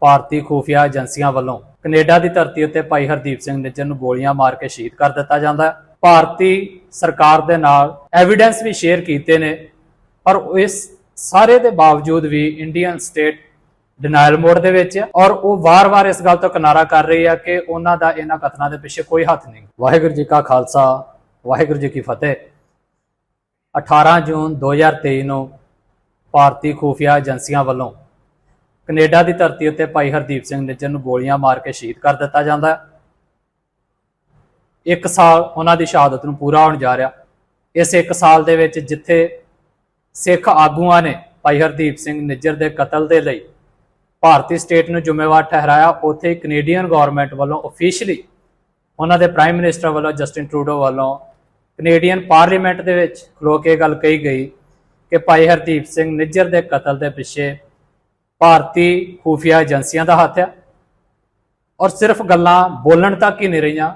ਭਾਰਤੀ ਖੂਫੀਆ ਏਜੰਸੀਆਂ ਵੱਲੋਂ ਕੈਨੇਡਾ ਦੀ ਧਰਤੀ ਉੱਤੇ ਭਾਈ ਹਰਦੀਪ ਸਿੰਘ ਨਿੱਜਰ ਨੂੰ ਗੋਲੀਆਂ ਮਾਰ ਕੇ ਸ਼ਹੀਦ ਕਰ ਦਿੱਤਾ ਜਾਂਦਾ ਹੈ। ਭਾਰਤੀ ਸਰਕਾਰ ਦੇ ਨਾਲ ਐਵੀਡੈਂਸ ਵੀ ਸ਼ੇਅਰ ਕੀਤੇ ਨੇ, ਪਰ ਇਸ ਸਾਰੇ ਦੇ ਬਾਵਜੂਦ ਵੀ ਇੰਡੀਅਨ ਸਟੇਟ ਡਿਨਾਇਲ ਮੋਡ ਦੇ ਵਿੱਚ ਔਰ ਉਹ ਵਾਰ-ਵਾਰ ਇਸ ਗੱਲ ਤੋਂ ਕਿਨਾਰਾ ਕਰ ਰਹੀ ਹੈ ਕਿ ਉਹਨਾਂ ਦਾ ਇਹਨਾਂ ਕਥਨਾਂ ਦੇ ਪਿੱਛੇ ਕੋਈ ਹੱਥ ਨਹੀਂ। ਵਾਹਿਗੁਰੂ ਜੀ ਕਾ ਖਾਲਸਾ, ਵਾਹਿਗੁਰੂ ਜੀ ਕੀ ਫਤਿਹ। 18 ਜੂਨ 2023 ਨੂੰ ਭਾਰਤੀ ਖੂਫੀਆ ਏਜੰਸੀਆਂ ਵੱਲੋਂ ਕੈਨੇਡਾ ਦੀ ਧਰਤੀ ਉੱਤੇ ਭਾਈ ਹਰਦੀਪ ਸਿੰਘ ਨਿੱਜਰ ਨੂੰ ਗੋਲੀਆਂ ਮਾਰ ਕੇ ਸ਼ਹੀਦ ਕਰ ਦਿੱਤਾ ਜਾਂਦਾ ਹੈ। ਇੱਕ ਸਾਲ ਉਹਨਾਂ ਦੀ ਸ਼ਹਾਦਤ ਨੂੰ ਪੂਰਾ ਹੋਣ ਜਾ ਰਿਹਾ। ਇਸ ਇੱਕ ਸਾਲ ਦੇ ਵਿੱਚ ਜਿੱਥੇ ਸਿੱਖ ਆਗੂਆਂ ਨੇ ਭਾਈ ਹਰਦੀਪ ਸਿੰਘ ਨਿੱਜਰ ਦੇ ਕਤਲ ਦੇ ਲਈ ਭਾਰਤੀ ਸਟੇਟ ਨੂੰ ਜ਼ਿੰਮੇਵਾਰ ਠਹਿਰਾਇਆ, ਉੱਥੇ ਕੈਨੇਡੀਅਨ ਗਵਰਨਮੈਂਟ ਵੱਲੋਂ ਅਫੀਸ਼ੀਅਲੀ ਉਹਨਾਂ ਦੇ ਪ੍ਰਾਈਮ ਮਿਨਿਸਟਰ ਵੱਲੋਂ ਜਸਟਿਨ ਟਰੂਡੋ ਵੱਲੋਂ ਕੈਨੇਡੀਅਨ ਪਾਰਲੀਮੈਂਟ ਦੇ ਵਿੱਚ ਖਲੋ ਕੇ ਇਹ ਗੱਲ ਕਹੀ ਗਈ ਕਿ ਭਾਈ ਹਰਦੀਪ ਸਿੰਘ ਨਿੱਜਰ ਦੇ ਕਤਲ ਦੇ ਪਿੱਛੇ ਭਾਰਤੀ ਖੂਫੀਆ ਏਜੰਸੀਆਂ ਦਾ ਹੱਥ ਆ। ਔਰ ਸਿਰਫ ਗੱਲਾਂ ਬੋਲਣ ਤੱਕ ਹੀ ਨਹੀਂ ਰਹੀਆਂ।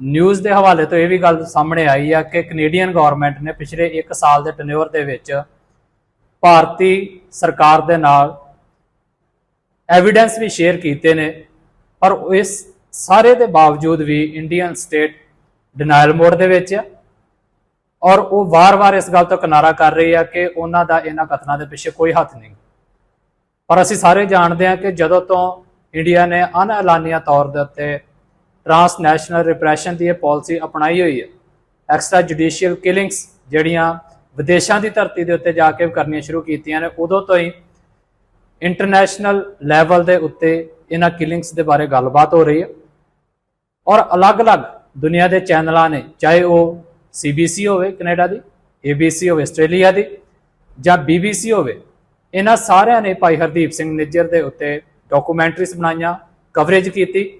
ਨਿਊਜ਼ ਦੇ ਹਵਾਲੇ ਤੋਂ ਇਹ ਵੀ ਗੱਲ ਸਾਹਮਣੇ ਆਈ ਆ ਕਿ ਕੈਨੇਡੀਅਨ ਗਵਰਨਮੈਂਟ ਨੇ ਪਿਛਲੇ 1 ਸਾਲ ਦੇ ਟਨਿਓਰ ਦੇ ਵਿੱਚ ਭਾਰਤੀ ਸਰਕਾਰ ਦੇ ਨਾਲ ਐਵੀਡੈਂਸ ਵੀ ਸ਼ੇਅਰ ਕੀਤੇ ਨੇ। ਪਰ ਇਸ ਸਾਰੇ ਦੇ ਬਾਵਜੂਦ ਵੀ ਇੰਡੀਅਨ ਸਟੇਟ ਡਿਨਾਇਲ ਮੋਡ ਦੇ ਵਿੱਚ ਆ। ਔਰ ਉਹ ਵਾਰ-ਵਾਰ ਇਸ ਗੱਲ ਤੋਂ ਕਿਨਾਰਾ ਕਰ ਰਹੀ ਆ ਕਿ ਉਹਨਾਂ ਦਾ ਇਹਨਾਂ ਕਤਲਾਂ ਦੇ ਪਿੱਛੇ ਕੋਈ ਹੱਥ ਨਹੀਂ। ਪਰ ਅਸੀਂ ਸਾਰੇ ਜਾਣਦੇ ਹਾਂ ਕਿ ਜਦੋਂ ਤੋਂ ਇੰਡੀਆ ਨੇ ਅਨਐਲਾਨੀਆ ਤੌਰ ਦੇ ਉੱਤੇ ਟ੍ਰਾਂਸਨੈਸ਼ਨਲ ਰਿਪਰੈਸ਼ਨ ਦੀ ਇਹ ਪਾਲਿਸੀ ਅਪਣਾਈ ਹੋਈ ਹੈ, ਐਕਸਟਰਾ ਜੁਡੀਸ਼ੀਅਲ ਕਿਲਿੰਗਸ ਜਿਹੜੀਆਂ ਵਿਦੇਸ਼ਾਂ ਦੀ ਧਰਤੀ ਦੇ ਉੱਤੇ ਜਾ ਕੇ ਕਰਨੀਆਂ ਸ਼ੁਰੂ ਕੀਤੀਆਂ ਨੇ, ਉਦੋਂ ਤੋਂ ਹੀ ਇੰਟਰਨੈਸ਼ਨਲ ਲੈਵਲ ਦੇ ਉੱਤੇ ਇਹਨਾਂ ਕਿਲਿੰਗਸ ਦੇ ਬਾਰੇ ਗੱਲਬਾਤ ਹੋ ਰਹੀ ਹੈ। ਔਰ ਅਲੱਗ-ਅਲੱਗ ਦੁਨੀਆ ਦੇ ਚੈਨਲਾਂ ਨੇ, ਚਾਹੇ ਉਹ CBC ਹੋਵੇ ਕੈਨੇਡਾ ਦੀ ABC ਹੋਵੇ ਆਸਟ੍ਰੇਲੀਆ ਦੀ ਜਾਂ BBC ਹੋਵੇ ਇਹਨਾਂ ਸਾਰਿਆਂ ਨੇ ਭਾਈ ਹਰਦੀਪ ਸਿੰਘ ਨਿੱਜਰ ਦੇ ਉੱਤੇ ਡਾਕੂਮੈਂਟਰੀਜ਼ ਬਣਾਈਆਂ ਕਵਰੇਜ ਕੀਤੀ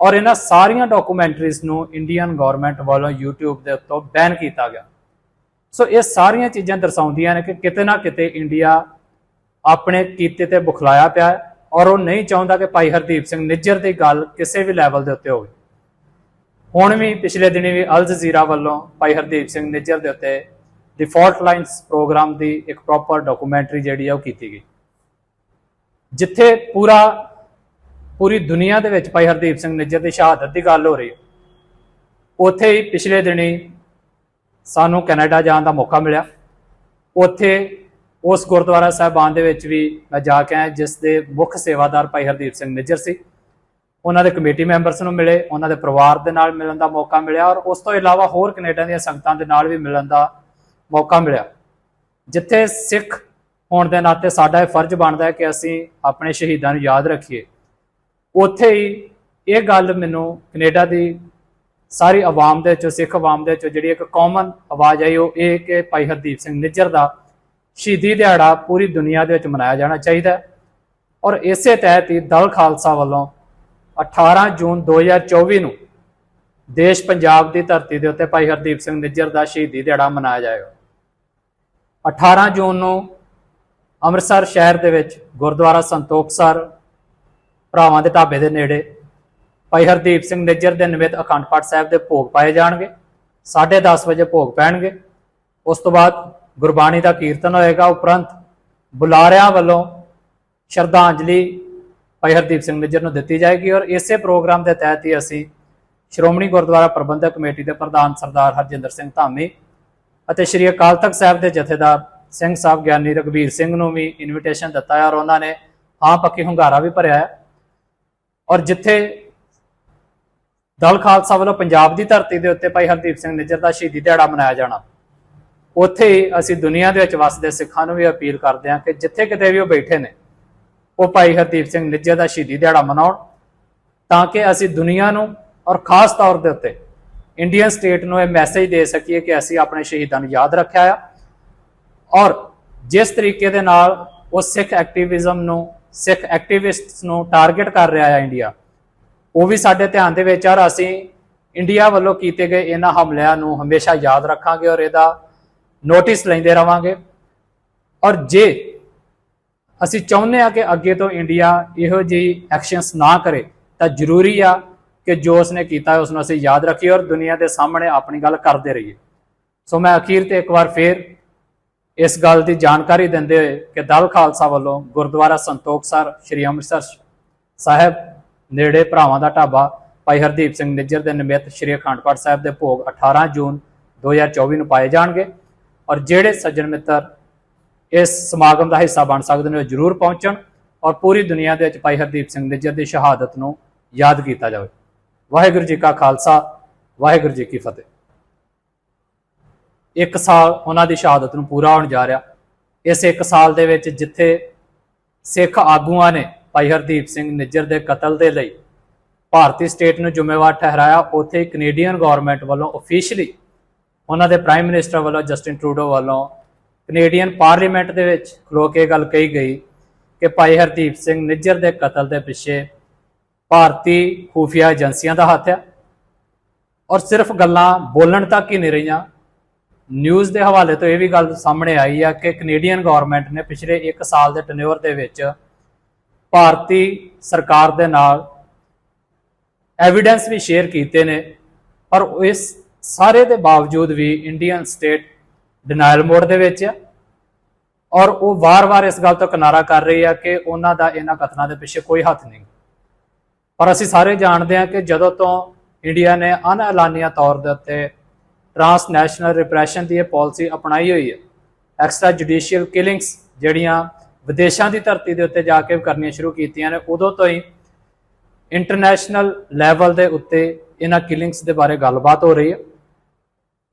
ਔਰ ਇਹਨਾਂ ਸਾਰੀਆਂ ਡਾਕੂਮੈਂਟਰੀਜ਼ ਨੂੰ ਇੰਡੀਅਨ ਗਵਰਨਮੈਂਟ ਵੱਲੋਂ YouTube ਦੇ ਉੱਤੋਂ ਬੈਨ ਕੀਤਾ ਗਿਆ। ਸੋ ਇਹ ਸਾਰੀਆਂ ਚੀਜ਼ਾਂ ਦਰਸਾਉਂਦੀਆਂ ਨੇ ਕਿ ਕਿਤੇ ਨਾ ਕਿਤੇ ਇੰਡੀਆ ਆਪਣੇ ਕੀਤੇ ਤੇ ਬੁਖਲਾਇਆ ਪਿਆ ਹੈ ਔਰ ਉਹ ਨਹੀਂ ਚਾਹੁੰਦਾ ਕਿ ਭਾਈ ਹਰਦੀਪ ਸਿੰਘ ਨਿੱਜਰ ਦੀ ਗੱਲ ਕਿਸੇ ਵੀ ਲੈਵਲ ਦੇ ਉੱਤੇ ਹੋਵੇ। ਹੁਣ ਵੀ ਪਿਛਲੇ ਦਿਨੀ ਵੀ ਅਲ ਜਜ਼ੀਰਾ ਵੱਲੋਂ ਭਾਈ ਹਰਦੀਪ ਸਿੰਘ ਨਿੱਜਰ ਦੇ ਉੱਤੇ ਡਿਫਾਲਟ ਲਾਈਨਸ ਪ੍ਰੋਗਰਾਮ ਦੀ ਇੱਕ ਪ੍ਰੋਪਰ ਡਾਕੂਮੈਂਟਰੀ ਜਿਹੜੀ ਆ ਉਹ ਕੀਤੀ ਗਈ। ਜਿੱਥੇ ਪੂਰਾ, ਪੂਰੀ ਦੁਨੀਆ ਦੇ ਵਿੱਚ ਭਾਈ ਹਰਦੀਪ ਸਿੰਘ ਨਿੱਜਰ ਦੀ ਸ਼ਹਾਦਤ ਦੀ ਗੱਲ ਹੋ ਰਹੀ ਹੈ। ਉੱਥੇ ਹੀ ਪਿਛਲੇ ਦਿਨੀ ਸਾਨੂੰ ਕੈਨੇਡਾ ਜਾਣ ਦਾ ਮੌਕਾ ਮਿਲਿਆ। ਉੱਥੇ ਉਸ ਗੁਰਦੁਆਰਾ ਸਾਹਿਬਾਨ ਦੇ ਵਿੱਚ ਵੀ ਮੈਂ ਜਾ ਕੇ ਆਇਆ, ਜਿਸ ਦੇ ਮੁੱਖ ਸੇਵਾਦਾਰ ਭਾਈ ਹਰਦੀਪ ਸਿੰਘ ਨਿੱਜਰ ਸੀ। ਉਹਨਾਂ ਦੇ ਕਮੇਟੀ ਮੈਂਬਰਸ ਨੂੰ ਮਿਲੇ, ਉਹਨਾਂ ਦੇ ਪਰਿਵਾਰ ਦੇ ਨਾਲ ਮਿਲਣ ਦਾ ਮੌਕਾ ਮਿਲਿਆ ਔਰ ਉਸ ਤੋਂ ਇਲਾਵਾ ਹੋਰ ਕੈਨੇਡਾ ਦੀਆਂ ਸੰਗਤਾਂ ਦੇ ਨਾਲ ਵੀ ਮਿਲਣ ਦਾ ਮੌਕਾ ਮਿਲਿਆ। ਜਿੱਥੇ ਸਿੱਖ ਹੋਣ ਦੇ ਨਾਤੇ ਸਾਡਾ ਇਹ ਫਰਜ਼ ਬਣਦਾ ਹੈ ਕਿ ਅਸੀਂ ਆਪਣੇ ਸ਼ਹੀਦਾਂ ਨੂੰ ਯਾਦ ਰੱਖੀਏ। ਉੱਥੇ ਹੀ ਇਹ ਗੱਲ ਮੈਨੂੰ ਕੈਨੇਡਾ ਦੀ ਸਾਰੀ ਆਵਾਮ ਦੇ ਵਿੱਚੋਂ ਸਿੱਖ ਆਵਾਮ ਦੇ ਵਿੱਚੋਂ ਜਿਹੜੀ ਇੱਕ ਕਾਮਨ ਆਵਾਜ਼ ਆਈ, ਉਹ ਇਹ ਕਿ ਭਾਈ ਹਰਦੀਪ ਸਿੰਘ ਨਿੱਜਰ ਦਾ ਸ਼ਹੀਦੀ ਦਿਹਾੜਾ ਪੂਰੀ ਦੁਨੀਆ ਦੇ ਵਿੱਚ ਮਨਾਇਆ ਜਾਣਾ ਚਾਹੀਦਾ ਔਰ ਇਸੇ ਤਹਿਤ ਹੀ ਦਲ ਖਾਲਸਾ ਵੱਲੋਂ 18 ਜੂਨ 2024 ਨੂੰ ਦੇਸ਼ ਪੰਜਾਬ ਦੀ ਧਰਤੀ ਦੇ ਉੱਤੇ ਭਾਈ ਹਰਦੀਪ ਸਿੰਘ ਨਿੱਜਰ ਦਾ ਸ਼ਹੀਦੀ ਦਿਹਾੜਾ ਮਨਾਇਆ ਜਾਏਗਾ। 18 ਜੂਨ ਨੂੰ ਅੰਮ੍ਰਿਤਸਰ ਸ਼ਹਿਰ ਦੇ ਵਿੱਚ ਗੁਰਦੁਆਰਾ ਸੰਤੋਖਸਰ ਭਰਾਵਾਂ ਦੇ ਢਾਬੇ ਦੇ ਨੇੜੇ ਭਾਈ ਹਰਦੀਪ ਸਿੰਘ ਨਿੱਜਰ ਦੇ ਨਿਮਿਤ ਅਖੰਡ ਪਾਠ ਸਾਹਿਬ ਦੇ ਭੋਗ ਪਾਏ ਜਾਣਗੇ। 10:30 ਵਜੇ ਭੋਗ ਪੈਣਗੇ। ਉਸ ਤੋਂ ਬਾਅਦ ਗੁਰਬਾਣੀ ਦਾ ਕੀਰਤਨ ਹੋਏਗਾ। ਉਪਰੰਤ ਬੁਲਾਰਿਆਂ ਵੱਲੋਂ ਸ਼ਰਧਾਂਜਲੀ ਭਾਈ ਹਰਦੀਪ ਸਿੰਘ ਨਿੱਜਰ ਨੂੰ ਦਿੱਤੀ ਜਾਏਗੀ ਔਰ ਇਸੇ ਪ੍ਰੋਗਰਾਮ ਦੇ ਤਹਿਤ ਹੀ ਅਸੀਂ ਸ਼੍ਰੋਮਣੀ ਗੁਰਦੁਆਰਾ ਪ੍ਰਬੰਧਕ ਕਮੇਟੀ ਦੇ ਪ੍ਰਧਾਨ ਸਰਦਾਰ ਹਰਜਿੰਦਰ ਸਿੰਘ ਧਾਮੀ ਅਤੇ ਸ਼੍ਰੀ ਅਕਾਲ ਤਖਤ ਸਾਹਿਬ ਦੇ ਜਥੇਦਾਰ ਸਿੰਘ ਸਾਹਿਬ ਗਿਆਨੀ ਰਗਵੀਰ ਸਿੰਘ ਨੂੰ ਵੀ ਇਨਵੀਟੇਸ਼ਨ ਦਿੱਤਾ ਹੈ ਔਰ ਉਹਨਾਂ ਨੇ ਹਾਂ ਪੱਕੀ ਹੁੰਗਾਰਾ ਵੀ ਭਰਿਆ ਹੈ। ਔਰ ਜਿੱਥੇ ਦਲ ਖਾਲਸਾ ਵੱਲੋਂ ਪੰਜਾਬ ਦੀ ਧਰਤੀ ਦੇ ਉੱਤੇ ਭਾਈ ਹਰਦੀਪ ਸਿੰਘ ਨਿੱਜਰ ਦਾ ਸ਼ਹੀਦੀ ਦਿਹਾੜਾ ਮਨਾਇਆ ਜਾਣਾ, ਉੱਥੇ ਹੀ ਅਸੀਂ ਦੁਨੀਆ ਦੇ ਵਿੱਚ ਵਸਦੇ ਸਿੱਖਾਂ ਨੂੰ ਵੀ ਅਪੀਲ ਕਰਦੇ ਹਾਂ ਕਿ ਜਿੱਥੇ ਕਿਤੇ ਵੀ ਉਹ ਬੈਠੇ ਨੇ, ਉਹ ਭਾਈ ਹਰਦੀਪ ਸਿੰਘ ਨਿੱਜਰ ਦਾ ਸ਼ਹੀਦੀ ਦਿਹਾੜਾ ਮਨਾਉਣ ਤਾਂ ਕਿ ਅਸੀਂ ਦੁਨੀਆ ਨੂੰ ਔਰ ਖਾਸ ਤੌਰ ਦੇ ਉੱਤੇ ਇੰਡੀਅਨ ਸਟੇਟ ਨੂੰ ਇਹ ਮੈਸੇਜ ਦੇ ਸਕੀਏ ਕਿ ਅਸੀਂ ਆਪਣੇ ਸ਼ਹੀਦਾਂ ਨੂੰ ਯਾਦ ਰੱਖਿਆ ਆ। ਔਰ ਜਿਸ ਤਰੀਕੇ ਦੇ ਨਾਲ ਉਹ ਸਿੱਖ ਐਕਟਿਵਿਜ਼ਮ ਨੂੰ, ਸਿੱਖ ਐਕਟਿਵਿਸਟਸ ਨੂੰ ਟਾਰਗੇਟ ਕਰ ਰਿਹਾ ਹੈ ਇੰਡੀਆ ਉਹ ਵੀ ਸਾਡੇ ਧਿਆਨ ਦੇ ਵਿੱਚ ਆ ਔਰ ਅਸੀਂ ਇੰਡੀਆ ਵੱਲੋਂ ਕੀਤੇ ਗਏ ਇਹਨਾਂ ਹਮਲਿਆਂ ਨੂੰ ਹਮੇਸ਼ਾ ਯਾਦ ਰੱਖਾਂਗੇ ਔਰ ਇਹਦਾ ਨੋਟਿਸ ਲੈਂਦੇ ਰਵਾਂਗੇ। ਔਰ ਜੇ ਅਸੀਂ ਚਾਹੁੰਦੇ ਆ ਕਿ ਅੱਗੇ ਤੋਂ ਇੰਡੀਆ ਇਹੋ ਜਿਹੀ ਐਕਸ਼ਨਸ ਨਾ ਕਰੇ, ਤਾਂ ਜ਼ਰੂਰੀ ਆ ਕਿ ਜੋ ਉਸਨੇ ਕੀਤਾ ਹੈ ਉਸ ਨੂੰ ਅਸੀਂ ਯਾਦ ਰੱਖੀਏ ਔਰ ਦੁਨੀਆ ਦੇ ਸਾਹਮਣੇ ਆਪਣੀ ਗੱਲ ਕਰਦੇ ਰਹੀਏ। ਸੋ ਮੈਂ ਅਖੀਰ ਤੇ ਇੱਕ ਵਾਰ ਫੇਰ ਇਸ ਗੱਲ ਦੀ ਜਾਣਕਾਰੀ ਦਿੰਦੇ ਹੋਏ ਕਿ ਦਲ ਖਾਲਸਾ ਵੱਲੋਂ ਗੁਰਦੁਆਰਾ ਸੰਤੋਖ ਸਰ, ਸ੍ਰੀ ਅੰਮ੍ਰਿਤਸਰ ਸਾਹਿਬ ਨੇੜੇ ਭਰਾਵਾਂ ਦਾ ਢਾਬਾ ਭਾਈ ਹਰਦੀਪ ਸਿੰਘ ਨਿੱਜਰ ਦੇ ਨਿਮਿਤ ਸ੍ਰੀ ਅਖੰਡ ਪਾਠ ਸਾਹਿਬ ਦੇ ਭੋਗ 18 ਜੂਨ 2024 ਨੂੰ ਪਾਏ ਜਾਣਗੇ ਔਰ ਜਿਹੜੇ ਸੱਜਣ ਮਿੱਤਰ ਇਸ ਸਮਾਗਮ ਦਾ ਹਿੱਸਾ ਬਣ ਸਕਦੇ ਨੇ ਉਹ ਜਰੂਰ ਪਹੁੰਚਣ ਔਰ ਪੂਰੀ ਦੁਨੀਆ ਦੇ ਵਿੱਚ ਭਾਈ ਹਰਦੀਪ ਸਿੰਘ ਨਿੱਜਰ ਦੀ ਸ਼ਹਾਦਤ ਨੂੰ ਯਾਦ ਕੀਤਾ ਜਾਵੇ। ਵਾਹਿਗੁਰੂ ਜੀ ਕਾ ਖਾਲਸਾ, ਵਾਹਿਗੁਰੂ ਜੀ ਕੀ ਫਤਿਹ। ਇੱਕ ਸਾਲ ਉਹਨਾਂ ਦੀ ਸ਼ਹਾਦਤ ਨੂੰ ਪੂਰਾ ਹੋਣ ਜਾ ਰਿਹਾ। ਇਸ ਇੱਕ ਸਾਲ ਦੇ ਵਿੱਚ ਜਿੱਥੇ ਸਿੱਖ ਆਗੂਆਂ ਨੇ ਭਾਈ ਹਰਦੀਪ ਸਿੰਘ ਨਿੱਜਰ ਦੇ ਕਤਲ ਦੇ ਲਈ ਭਾਰਤੀ ਸਟੇਟ ਨੂੰ ਜ਼ਿੰਮੇਵਾਰ ਠਹਿਰਾਇਆ, ਉੱਥੇ ਕੈਨੇਡੀਅਨ ਗਵਰਨਮੈਂਟ ਵੱਲੋਂ ਅਫੀਸ਼ੀਅਲੀ ਉਹਨਾਂ ਦੇ ਪ੍ਰਾਈਮ ਮਿਨਿਸਟਰ ਵੱਲੋਂ ਜਸਟਿਨ ਟਰੂਡੋ ਵੱਲੋਂ ਕੈਨੇਡੀਅਨ ਪਾਰਲੀਮੈਂਟ ਦੇ ਵਿੱਚ ਖਲੋ ਕੇ ਗੱਲ ਕਹੀ ਗਈ ਕਿ ਭਾਈ ਹਰਦੀਪ ਸਿੰਘ ਨਿੱਜਰ ਦੇ ਕਤਲ ਦੇ ਪਿੱਛੇ ਭਾਰਤੀ ਖੂਫੀਆ ਏਜੰਸੀਆਂ ਦਾ ਹੱਥ ਆ। ਔਰ ਸਿਰਫ ਗੱਲਾਂ ਬੋਲਣ ਤੱਕ ਹੀ ਨਹੀਂ ਰਹੀਆਂ। ਨਿਊਜ਼ ਦੇ ਹਵਾਲੇ ਤੋਂ ਇਹ ਵੀ ਗੱਲ ਸਾਹਮਣੇ ਆਈ ਆ ਕਿ ਕੈਨੇਡੀਅਨ ਗਵਰਨਮੈਂਟ ਨੇ ਪਿਛਲੇ 1 ਸਾਲ ਦੇ ਟਨਿਓਰ ਦੇ ਵਿੱਚ ਭਾਰਤੀ ਸਰਕਾਰ ਦੇ ਨਾਲ ਐਵੀਡੈਂਸ ਵੀ ਸ਼ੇਅਰ ਕੀਤੇ ਨੇ। ਪਰ ਇਸ ਸਾਰੇ ਦੇ ਬਾਵਜੂਦ ਵੀ ਇੰਡੀਅਨ ਸਟੇਟ ਡਿਨਾਇਲ ਮੋਡ ਦੇ ਵਿੱਚ ਆ। ਔਰ ਉਹ ਵਾਰ-ਵਾਰ ਇਸ ਗੱਲ ਤੋਂ ਕਿਨਾਰਾ ਕਰ ਰਹੀ ਆ ਕਿ ਉਹਨਾਂ ਦਾ ਇਹਨਾਂ ਕਥਨਾਂ ਦੇ ਪਿੱਛੇ ਕੋਈ ਹੱਥ ਨਹੀਂ। ਪਰ ਅਸੀਂ ਸਾਰੇ ਜਾਣਦੇ ਹਾਂ ਕਿ ਜਦੋਂ ਤੋਂ ਇੰਡੀਆ ਨੇ ਅਨਐਲਾਨੀਆ ਤੌਰ ਦੇ ਉੱਤੇ ਟ੍ਰਾਂਸਨੈਸ਼ਨਲ ਰਿਪਰੈਸ਼ਨ ਦੀ ਇਹ ਪਾਲਿਸੀ ਅਪਣਾਈ ਹੋਈ ਹੈ, ਐਕਸਟਰਾ ਜੁਡੀਸ਼ੀਅਲ ਕਿਲਿੰਗਸ ਜਿਹੜੀਆਂ ਵਿਦੇਸ਼ਾਂ ਦੀ ਧਰਤੀ ਦੇ ਉੱਤੇ ਜਾ ਕੇ ਕਰਨੀਆਂ ਸ਼ੁਰੂ ਕੀਤੀਆਂ ਨੇ, ਉਦੋਂ ਤੋਂ ਹੀ ਇੰਟਰਨੈਸ਼ਨਲ ਲੈਵਲ ਦੇ ਉੱਤੇ ਇਹਨਾਂ ਕਿਲਿੰਗਸ ਦੇ ਬਾਰੇ ਗੱਲਬਾਤ ਹੋ ਰਹੀ ਹੈ।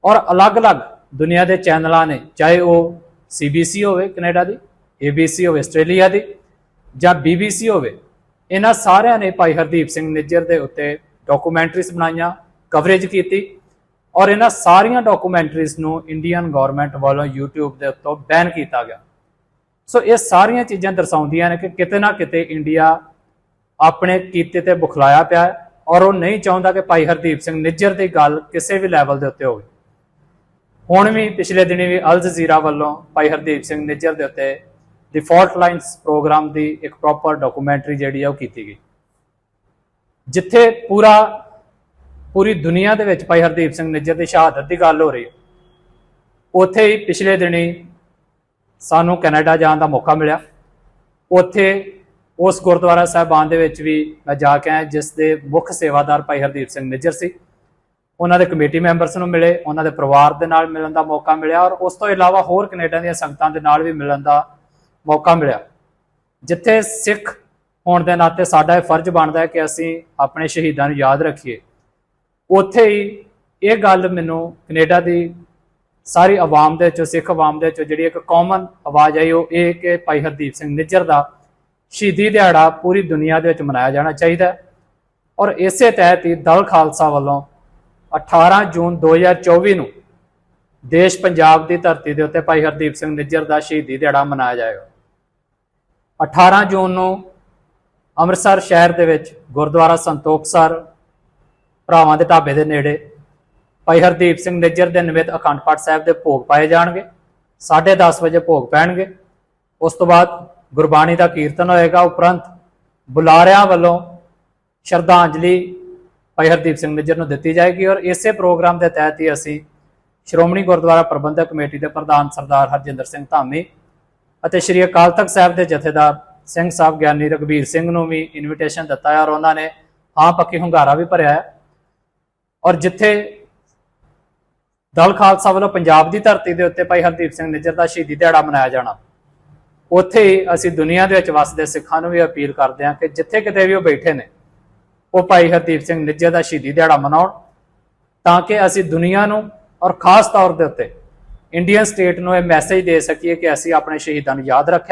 ਔਰ ਅਲੱਗ-ਅਲੱਗ ਦੁਨੀਆ ਦੇ ਚੈਨਲਾਂ ਨੇ, ਚਾਹੇ ਉਹ CBC ਹੋਵੇ ਕੈਨੇਡਾ ਦੀ ABC ਹੋਵੇ ਆਸਟ੍ਰੇਲੀਆ ਦੀ ਜਾਂ BBC ਹੋਵੇ ਇਹਨਾਂ ਸਾਰਿਆਂ ਨੇ ਭਾਈ ਹਰਦੀਪ ਸਿੰਘ ਨਿੱਜਰ ਦੇ ਉੱਤੇ ਡਾਕੂਮੈਂਟਰੀਜ਼ ਬਣਾਈਆਂ ਕਵਰੇਜ ਕੀਤੀ ਔਰ ਇਹਨਾਂ ਸਾਰੀਆਂ ਡਾਕੂਮੈਂਟਰੀਜ਼ ਨੂੰ ਇੰਡੀਅਨ ਗਵਰਨਮੈਂਟ ਵੱਲੋਂ YouTube ਦੇ ਉੱਤੋਂ ਬੈਨ ਕੀਤਾ ਗਿਆ। ਸੋ ਇਹ ਸਾਰੀਆਂ ਚੀਜ਼ਾਂ ਦਰਸਾਉਂਦੀਆਂ ਨੇ ਕਿ ਕਿਤੇ ਨਾ ਕਿਤੇ ਇੰਡੀਆ ਆਪਣੇ ਕੀਤੇ ਤੇ ਬੁਖਲਾਇਆ ਪਿਆ ਹੈ ਔਰ ਉਹ ਨਹੀਂ ਚਾਹੁੰਦਾ ਕਿ ਭਾਈ ਹਰਦੀਪ ਸਿੰਘ ਨਿੱਜਰ ਦੀ ਗੱਲ ਕਿਸੇ ਵੀ ਲੈਵਲ ਦੇ ਉੱਤੇ ਹੋਵੇ। ਹੁਣ ਵੀ ਪਿਛਲੇ ਦਿਨੀ ਵੀ ਅਲ ਜਜ਼ੀਰਾ ਵੱਲੋਂ ਭਾਈ ਹਰਦੀਪ ਸਿੰਘ ਨਿੱਜਰ ਦੇ ਉੱਤੇ ਡਿਫਾਲਟ ਲਾਈਨਸ ਪ੍ਰੋਗਰਾਮ ਦੀ ਇੱਕ ਪ੍ਰੋਪਰ ਡਾਕੂਮੈਂਟਰੀ ਜਿਹੜੀ ਆ ਉਹ ਕੀਤੀ ਗਈ। ਜਿੱਥੇ ਪੂਰਾ, ਪੂਰੀ ਦੁਨੀਆ ਦੇ ਵਿੱਚ ਭਾਈ ਹਰਦੀਪ ਸਿੰਘ ਨਿੱਜਰ ਦੀ ਸ਼ਹਾਦਤ ਦੀ ਗੱਲ ਹੋ ਰਹੀ ਹੈ। ਉੱਥੇ ਹੀ ਪਿਛਲੇ ਦਿਨੀ ਸਾਨੂੰ ਕੈਨੇਡਾ ਜਾਣ ਦਾ ਮੌਕਾ ਮਿਲਿਆ। ਉੱਥੇ ਉਸ ਗੁਰਦੁਆਰਾ ਸਾਹਿਬਾਨ ਦੇ ਵਿੱਚ ਵੀ ਮੈਂ ਜਾ ਕੇ ਆਇਆ, ਜਿਸ ਦੇ ਮੁੱਖ ਸੇਵਾਦਾਰ ਭਾਈ ਹਰਦੀਪ ਸਿੰਘ ਨਿੱਜਰ ਸੀ। ਉਹਨਾਂ ਦੇ ਕਮੇਟੀ ਮੈਂਬਰਸ ਨੂੰ ਮਿਲੇ, ਉਹਨਾਂ ਦੇ ਪਰਿਵਾਰ ਦੇ ਨਾਲ ਮਿਲਣ ਦਾ ਮੌਕਾ ਮਿਲਿਆ ਔਰ ਉਸ ਤੋਂ ਇਲਾਵਾ ਹੋਰ ਕੈਨੇਡਾ ਦੀਆਂ ਸੰਗਤਾਂ ਦੇ ਨਾਲ ਵੀ ਮਿਲਣ ਦਾ ਮੌਕਾ ਮਿਲਿਆ। ਜਿੱਥੇ ਸਿੱਖ ਹੋਣ ਦੇ ਨਾਤੇ ਸਾਡਾ ਇਹ ਫਰਜ਼ ਬਣਦਾ ਹੈ ਕਿ ਅਸੀਂ ਆਪਣੇ ਸ਼ਹੀਦਾਂ ਨੂੰ ਯਾਦ ਰੱਖੀਏ। ਉੱਥੇ ਹੀ ਇਹ ਗੱਲ ਮੈਨੂੰ ਕੈਨੇਡਾ ਦੀ ਸਾਰੀ ਆਵਾਮ ਦੇ ਵਿੱਚੋਂ ਸਿੱਖ ਆਵਾਮ ਦੇ ਵਿੱਚੋਂ ਜਿਹੜੀ ਇੱਕ ਕਾਮਨ ਆਵਾਜ਼ ਆਈ, ਉਹ ਇਹ ਕਿ ਭਾਈ ਹਰਦੀਪ ਸਿੰਘ ਨਿੱਜਰ ਦਾ ਸ਼ਹੀਦੀ ਦਿਹਾੜਾ ਪੂਰੀ ਦੁਨੀਆ ਦੇ ਵਿੱਚ ਮਨਾਇਆ ਜਾਣਾ ਚਾਹੀਦਾ ਔਰ ਇਸੇ ਤਹਿਤ ਹੀ ਦਲ ਖਾਲਸਾ ਵੱਲੋਂ 18 ਜੂਨ 2024 ਨੂੰ ਦੇਸ਼ ਪੰਜਾਬ ਦੀ ਧਰਤੀ ਦੇ ਉੱਤੇ ਭਾਈ ਹਰਦੀਪ ਸਿੰਘ ਨਿੱਜਰ ਦਾ ਸ਼ਹੀਦੀ ਦਿਹਾੜਾ ਮਨਾਇਆ ਜਾਏਗਾ। 18 ਜੂਨ ਨੂੰ ਅੰਮ੍ਰਿਤਸਰ ਸ਼ਹਿਰ ਦੇ ਵਿੱਚ ਗੁਰਦੁਆਰਾ ਸੰਤੋਖਸਰ ਭਰਾਵਾਂ ਦੇ ਢਾਬੇ ਦੇ ਨੇੜੇ ਭਾਈ ਹਰਦੀਪ ਸਿੰਘ ਨਿੱਜਰ ਦੇ ਨਿਮਿਤ ਅਖੰਡ ਪਾਠ ਸਾਹਿਬ ਦੇ ਭੋਗ ਪਾਏ ਜਾਣਗੇ। 10:30 ਵਜੇ ਭੋਗ ਪੈਣਗੇ। ਉਸ ਤੋਂ ਬਾਅਦ ਗੁਰਬਾਣੀ ਦਾ ਕੀਰਤਨ ਹੋਏਗਾ। ਉਪਰੰਤ ਬੁਲਾਰਿਆਂ ਵੱਲੋਂ ਸ਼ਰਧਾਂਜਲੀ ਭਾਈ ਹਰਦੀਪ ਸਿੰਘ ਨਿੱਜਰ ਨੂੰ ਦਿੱਤੀ ਜਾਏਗੀ ਔਰ ਇਸੇ ਪ੍ਰੋਗਰਾਮ ਦੇ ਤਹਿਤ ਹੀ ਅਸੀਂ ਸ਼੍ਰੋਮਣੀ ਗੁਰਦੁਆਰਾ ਪ੍ਰਬੰਧਕ ਕਮੇਟੀ ਦੇ ਪ੍ਰਧਾਨ ਸਰਦਾਰ ਹਰਜਿੰਦਰ ਸਿੰਘ ਧਾਮੀ ਅਤੇ ਸ਼੍ਰੀ ਅਕਾਲ ਤਖਤ ਸਾਹਿਬ ਦੇ ਜਥੇਦਾਰ ਸਿੰਘ ਸਾਹਿਬ ਗਿਆਨੀ ਰਗਵੀਰ ਸਿੰਘ ਨੂੰ ਵੀ ਇਨਵੀਟੇਸ਼ਨ ਦਿੱਤਾ ਹੈ ਔਰ ਉਹਨਾਂ ਨੇ ਹਾਂ ਪੱਕੀ ਹੁੰਗਾਰਾ ਵੀ ਭਰਿਆ ਹੈ। ਔਰ ਜਿੱਥੇ ਦਲ ਖਾਲਸਾ ਵੱਲੋਂ ਪੰਜਾਬ ਦੀ ਧਰਤੀ ਦੇ ਉੱਤੇ ਭਾਈ ਹਰਦੀਪ ਸਿੰਘ ਨਿੱਜਰ ਦਾ ਸ਼ਹੀਦੀ ਦਿਹਾੜਾ ਮਨਾਇਆ ਜਾਣਾ, ਉੱਥੇ ਹੀ ਅਸੀਂ ਦੁਨੀਆ ਦੇ ਵਿੱਚ ਵਸਦੇ ਸਿੱਖਾਂ ਨੂੰ ਵੀ ਅਪੀਲ ਕਰਦੇ ਹਾਂ ਕਿ ਜਿੱਥੇ ਕਿਤੇ ਵੀ ਉਹ ਬੈਠੇ ਨੇ, ਉਹ ਭਾਈ ਹਰਦੀਪ ਸਿੰਘ ਨਿੱਜਰ ਦਾ ਸ਼ਹੀਦੀ ਦਿਹਾੜਾ ਮਨਾਉਣ ਤਾਂ ਕਿ ਅਸੀਂ ਦੁਨੀਆ ਨੂੰ ਔਰ ਖਾਸ ਤੌਰ ਦੇ ਉੱਤੇ ਇੰਡੀਅਨ ਸਟੇਟ ਨੂੰ ਇਹ ਮੈਸੇਜ ਦੇ ਸਕੀਏ ਕਿ ਅਸੀਂ ਆਪਣੇ ਸ਼ਹੀਦਾਂ ਨੂੰ ਯਾਦ ਰੱਖਿਆ